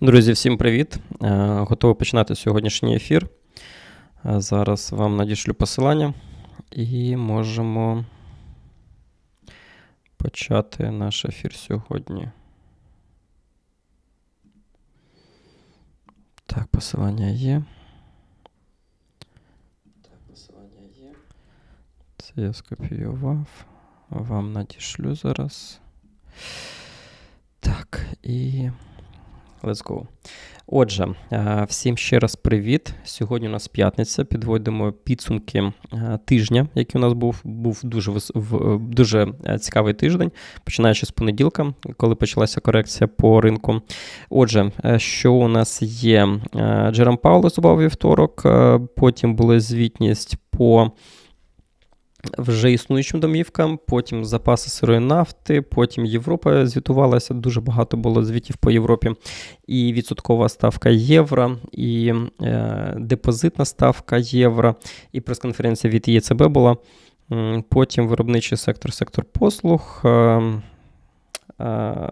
Друзі, всім привіт! Е, Готовий починати сьогоднішній ефір. Е, Зараз вам надішлю посилання і можемо почати наш ефір сьогодні. Так, посилання є. Так, посилання є. Це я скопіював. Вам надішлю зараз. Так, і. Let's go. Отже, е, всім ще раз привіт. Сьогодні у нас п'ятниця. Підводимо підсумки е, тижня, який у нас був. Був дуже дуже е, цікавий тиждень, починаючи з понеділка, коли почалася корекція по ринку. Отже, що у нас є? Джером Пауло зубав вівторок, потім була звітність по вже існуючим домівкам, потім запаси сирої нафти, потім Європа звітувалася. Дуже багато було звітів по Європі. І відсоткова ставка євро, і е, депозитна ставка євро, і прес-конференція від ЄЦБ була. Потім виробничий сектор, сектор послуг. Е, е,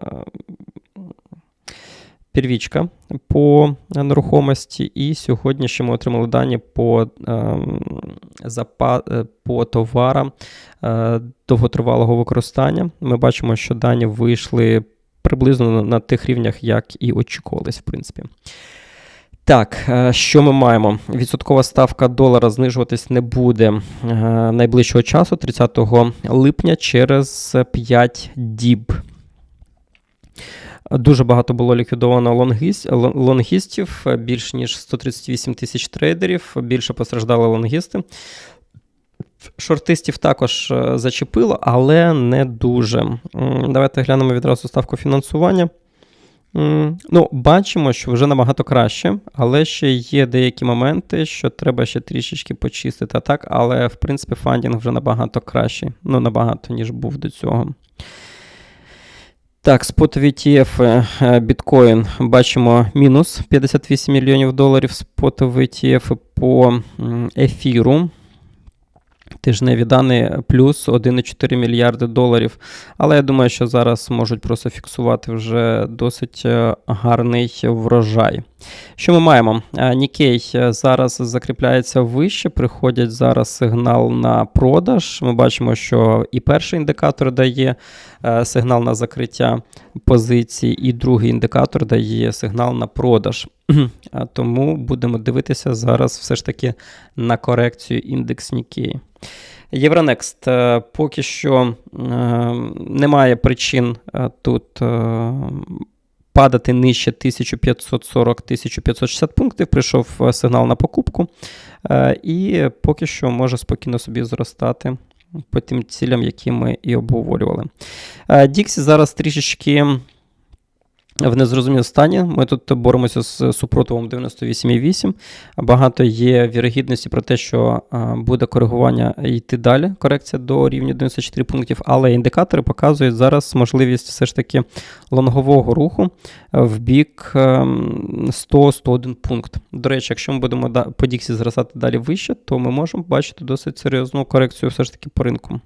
Первічка по нерухомості, і сьогодні ще ми отримали дані по, запа, е, по товарам е, довготривалого використання. Ми бачимо, що дані вийшли приблизно на, тих рівнях, як і очікувались, в принципі. Так, е, що ми маємо? Відсоткова ставка долара знижуватись не буде е, найближчого часу, 30 липня, через 5 діб. Дуже багато було ліквідовано лонгіс- лонгістів, більш ніж 138 тисяч трейдерів, більше постраждали лонгісти. Шортистів також е, зачепило, але не дуже. Давайте глянемо відразу ставку фінансування. Ну, бачимо, що вже набагато краще, але ще є деякі моменти, що треба ще трішечки почистити. Так, але в принципі фандінг вже набагато кращий. Ну, набагато, ніж був до цього. Так, спотові ETF е, біткоін бачимо мінус 58 мільйонів доларів. Спотові ETF по ефіру. Тижневі дані плюс 1,4 мільярди доларів. Але я думаю, що зараз можуть просто фіксувати вже досить е, гарний врожай. Що ми маємо? Е, Нікей е, зараз закріпляється вище, приходять зараз сигнал на продаж. Ми бачимо, що і перший індикатор дає сигнал на закриття позицій, і другий індикатор дає сигнал на продаж. А Тому будемо дивитися зараз все ж таки на корекцію індекс Нікей. Євронекст е, поки що е, немає причин е, тут падати нижче 1540-1560 пунктів. Прийшов сигнал на покупку, і поки що може спокійно собі зростати по тим цілям, які ми і обговорювали. Діксі зараз трішечки в незрозумілому стані. Ми тут боремося з супротивом 98,8. Багато є вірогідності про те, що буде коригування йти далі, корекція до рівня 94 пунктів, але індикатори показують зараз можливість все ж таки лонгового руху в бік ем, 100-101 пункт. До речі, якщо ми будемо по Діксі зростати далі вище, то ми можемо бачити досить серйозну корекцію все ж таки по ринку.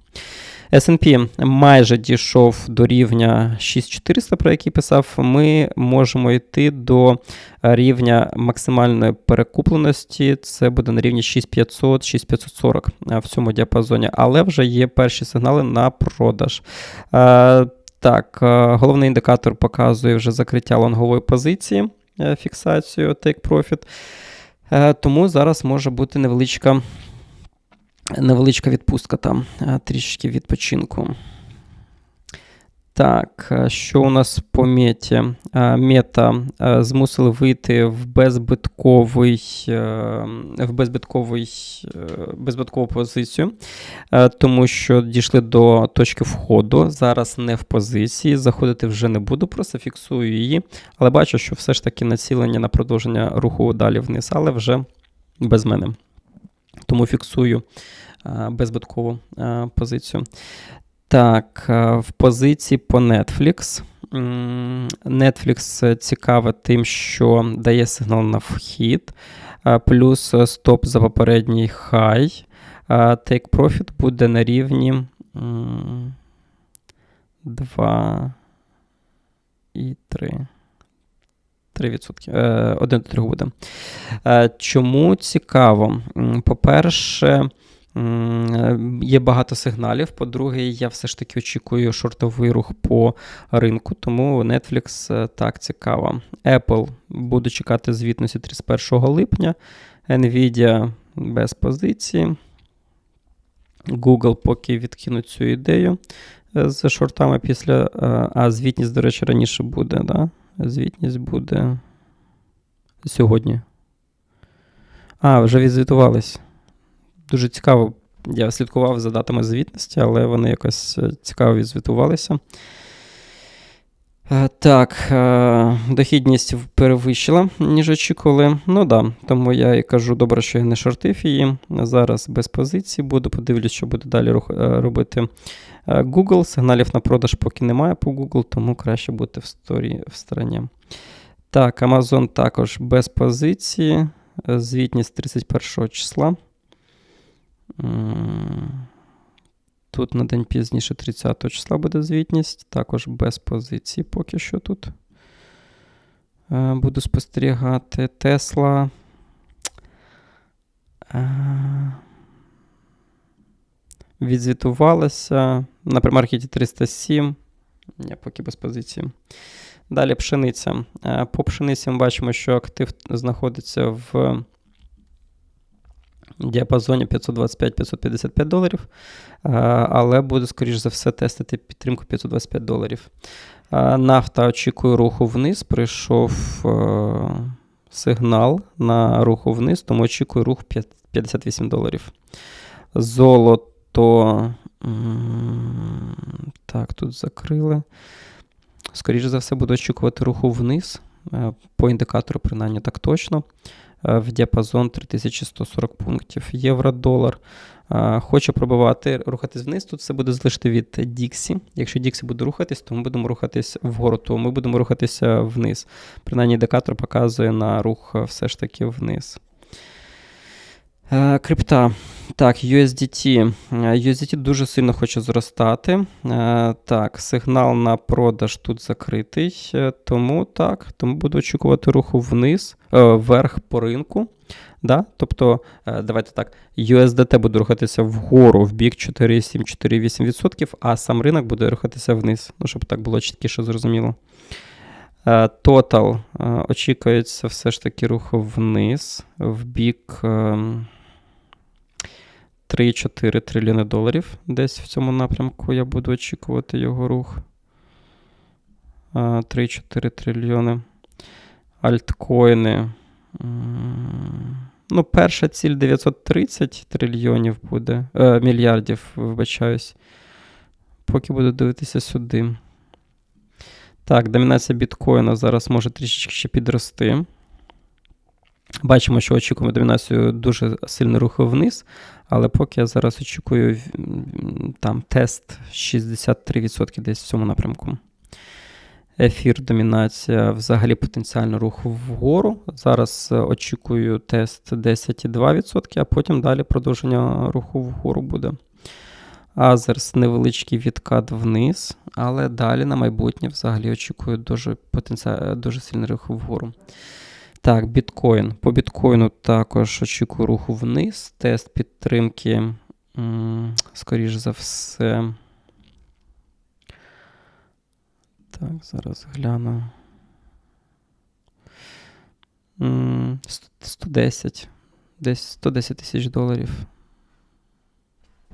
S&P майже дійшов до рівня 6400, про який писав. Ми можемо йти до рівня максимальної перекупленості. Це буде на рівні 6500-6540 в цьому діапазоні, але вже є перші сигнали на продаж. Е, Так, е, головний індикатор показує вже закриття лонгової позиції, е, фіксацію take profit. Е, Тому зараз може бути невеличка невеличка відпустка там, е, трішки відпочинку. Так, е, що у нас по меті? Е, Мета змусили вийти в безбитковий, в безбитковий, безбиткову позицію, тому що дійшли до точки входу. Зараз не в позиції. Заходити вже не буду, просто фіксую її. Але бачу, що все ж таки націлення на продовження руху далі вниз, але вже без мене. Тому фіксую е, безбиткову е, позицію. Так, е, в позиції по Netflix. Netflix цікаве тим, що дає сигнал на вхід, плюс стоп за попередній хай. Take profit буде на рівні 2 і 3. 3%. Е, 1 до 3 буде. Е, чому цікаво? По-перше, є багато сигналів. По-друге, я все ж таки очікую шортовий рух по ринку, тому Netflix е, так цікаво. Apple буду чекати звітності 31 липня. Nvidia без позиції. Google поки відкинуть цю ідею е, з шортами після. е, А звітність, до речі, раніше буде, да? Звітність буде сьогодні. А, вже відзвітувались. Дуже цікаво. Я слідкував за датами звітності, але вони якось е, цікаво відзвітувалися. Е, Так, е, дохідність перевищила, ніж очікували. Ну да, тому я і кажу, добре, що я не шортив її. Зараз без позиції буду. Подивлюсь, що буде далі робити Google. Сигналів на продаж поки немає по Google, тому краще бути в сторі в стороні. Так, Amazon також без позиції. Е, Звітність 31 числа. Тут на день пізніше 30 числа буде звітність, також без позиції поки що тут. Е, Буду спостерігати. Тесла. Відзвітувалася. На примаркеті 307. Я поки без позиції. Далі пшениця. Е, По пшениці ми бачимо, що актив знаходиться в діапазоні 525-555 доларів, е, але буду, скоріш за все, тестити підтримку 525 доларів. Е, Нафта очікує руху вниз. Прийшов сигнал на руху вниз, тому очікую рух 58 доларів. Золото. М, Так, тут закрили. Скоріше за все, буду очікувати руху вниз. Е, По індикатору, принаймні, так точно. Е, В діапазон 3140 пунктів. Євро-долар. Е, Хочу пробувати рухатись вниз. Тут все буде залежати від Діксі. Якщо Діксі буде рухатись, то ми будемо рухатись вгору, то ми будемо рухатися вниз. Принаймні, індикатор показує на рух все ж таки вниз. Е, Крипта. Так, USDT. Е, USDT дуже сильно хоче зростати. Е, Так, сигнал на продаж тут закритий. Тому так, тому буду очікувати руху вниз, вверх по ринку. Да? Тобто, давайте так, USDT буде рухатися вгору в бік 4,7-4,8%, а сам ринок буде рухатися вниз. Ну, щоб так було чіткіше зрозуміло. Total очікується все ж таки рух вниз в бік. Ем, 3-4 трильйони доларів. Десь в цьому напрямку я буду очікувати його рух. А, 3-4 трильйони. Альткоїни. Ну, перша ціль 930 трильйонів буде. Е, мільярдів, вибачаюсь. Поки буду дивитися сюди. Так, домінація біткоїна зараз може трішечки ще підрости. Бачимо, що очікуємо домінацію дуже сильно руху вниз, але поки я зараз очікую там тест 63% десь в цьому напрямку. Ефір, домінація, взагалі потенціально рух вгору. Зараз е, очікую тест 10,2%, а потім далі продовження руху вгору буде. Азерс невеличкий відкат вниз, але далі на майбутнє взагалі очікую дуже, потенці... дуже сильний рух вгору. Так, біткоін. По біткоїну також очікую руху вниз. Тест підтримки, скоріш за все. Так, зараз гляну. 110. Десь 110 тисяч доларів.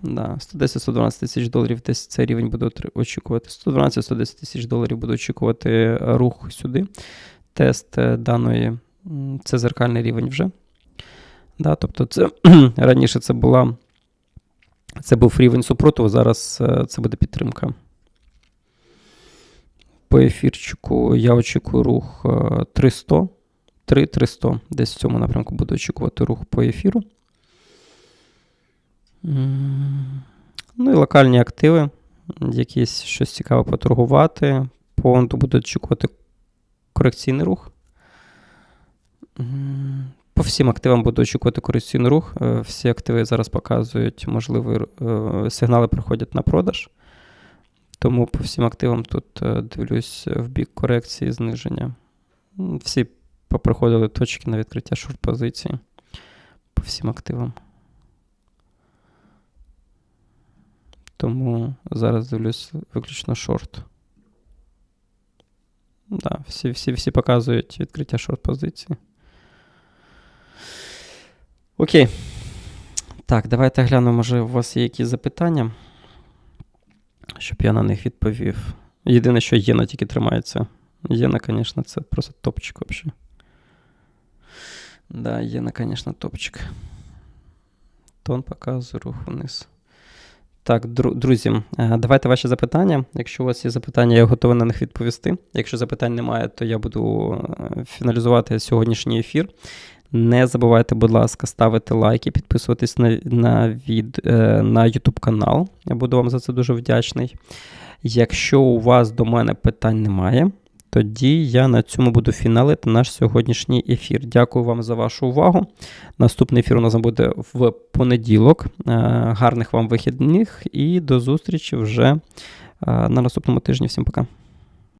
Да, 110-112 тисяч доларів десь цей рівень буду очікувати. 112-110 тисяч доларів буду очікувати е, рух сюди. Тест е, даної, це зеркальний рівень вже. Да, тобто це раніше це була. Це був рівень супротиву, зараз е, це буде підтримка. По ефірчику я очікую рух е, 300. 3-300. Десь в цьому напрямку буду очікувати рух по ефіру. Ну і локальні активи. Якісь щось цікаве поторгувати. По фонду буду очікувати корекційний рух. По всім активам буду очікувати корекційний рух. Е, Всі активи зараз показують можливий е, сигнали приходять на продаж. Тому по всім активам тут е, дивлюсь в бік корекції зниження. Всі поприходили точки на відкриття шорт-позиції по всім активам. Тому зараз дивлюсь виключно шорт. Да, всі, всі, всі показують відкриття шорт-позиції. Окей. Так, давайте глянемо, може, у вас є якісь запитання, щоб я на них відповів. Єдине, що єна тільки тримається. Єна, звісно, це просто топчик взагалі. Да, єна, звісно, топчик. Тон показує рух вниз. Так, друзі, е, давайте ваші запитання. Якщо у вас є запитання, я готовий на них відповісти. Якщо запитань немає, то я буду е, фіналізувати сьогоднішній ефір. Не забувайте, будь ласка, ставити лайки, підписуватись на, на, від, е, на YouTube канал. Я буду вам за це дуже вдячний. Якщо у вас до мене питань немає, тоді я на цьому буду фіналити наш сьогоднішній ефір. Дякую вам за вашу увагу. Наступний ефір у нас буде в понеділок. Е, Гарних вам вихідних і до зустрічі вже е, на наступному тижні. Всім пока.